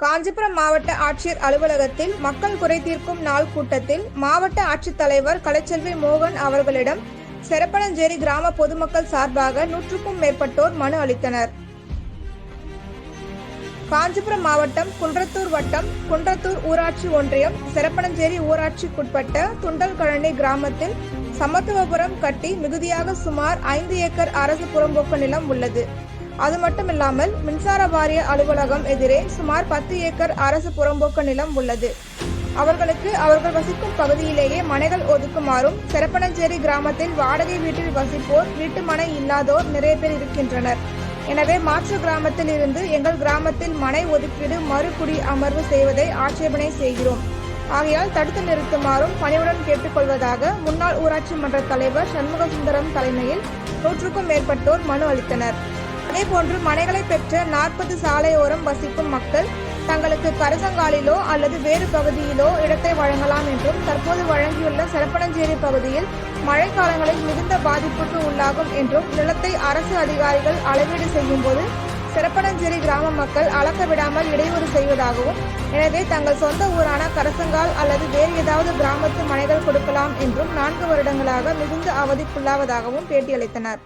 காஞ்சிபுரம் மாவட்ட ஆட்சியர் அலுவலகத்தில் மக்கள் குறை தீர்க்கும் நாள் கூட்டத்தில் மாவட்ட ஆட்சித்தலைவர் கலைச்செல்வி மோகன் அவர்களிடம் செரப்பனஞ்சேரி கிராம பொதுமக்கள் சார்பாக நூற்றுக்கும் மேற்பட்டோர் மனு அளித்தனர். காஞ்சிபுரம் மாவட்டம் குன்றத்தூர் வட்டம் குன்றத்தூர் ஊராட்சி ஒன்றியம் செரப்பனஞ்சேரி ஊராட்சிக்குட்பட்ட துண்டல்கழனி கிராமத்தில் சமத்துவபுரம் கட்டி மிகுதியாக சுமார் ஐந்து ஏக்கர் அரசு புறம்போக்கு நிலம் உள்ளது. அது மட்டுமில்லாமல் மின்சார வாரிய அலுவலகம் எதிரே சுமார் பத்து ஏக்கர் அரசு புறம்போக்கு நிலம் உள்ளது. அவர்களுக்கு அவர்கள் வசிக்கும் பகுதியிலேயே மனைகள் ஒதுக்குமாறும் செரப்பனஞ்சேரி கிராமத்தில் வாடகை வீட்டில் வசிப்போர் வீட்டு மனை இல்லாதோர் நிறைய பேர் இருக்கின்றனர். எனவே மாற்று கிராமத்தில் இருந்து எங்கள் கிராமத்தில் மனை ஒதுக்கீடு மறுகுடி அமர்வு செய்வதை ஆட்சேபனை செய்கிறோம். ஆகையால் தடுத்து நிறுத்துமாறும் பணிவுடன் கேட்டுக்கொள்வதாக முன்னாள் ஊராட்சி மன்ற தலைவர் சண்முகசுந்தரம் தலைமையில் நூற்றுக்கும் மேற்பட்டோர் மனு அளித்தனர். அதேபோன்று மனைகளை பெற்ற நாற்பது சாலையோரம் வசிக்கும் மக்கள் தங்களுக்கு கரசங்காலிலோ அல்லது வேறு பகுதியிலோ இடத்தை வழங்கலாம் என்றும் தற்போது வழங்கியுள்ள சிறப்பனஞ்சேரி பகுதியில் மழைக்காலங்களில் மிகுந்த பாதிப்புக்கு உள்ளாகும் என்றும் நிலத்தை அரசு அதிகாரிகள் அளவீடு செய்யும் போது சிறப்பனஞ்சேரி கிராம மக்கள் அளக்க விடாமல் இடையூறு செய்வதாகவும் எனவே தங்கள் சொந்த ஊரான கரசங்கால் அல்லது வேறு ஏதாவது கிராமத்து மனைகள் கொடுக்கலாம் என்றும் நான்கு வருடங்களாக மிகுந்த அவதிக்குள்ளாவதாகவும் பேட்டியளித்தனர்.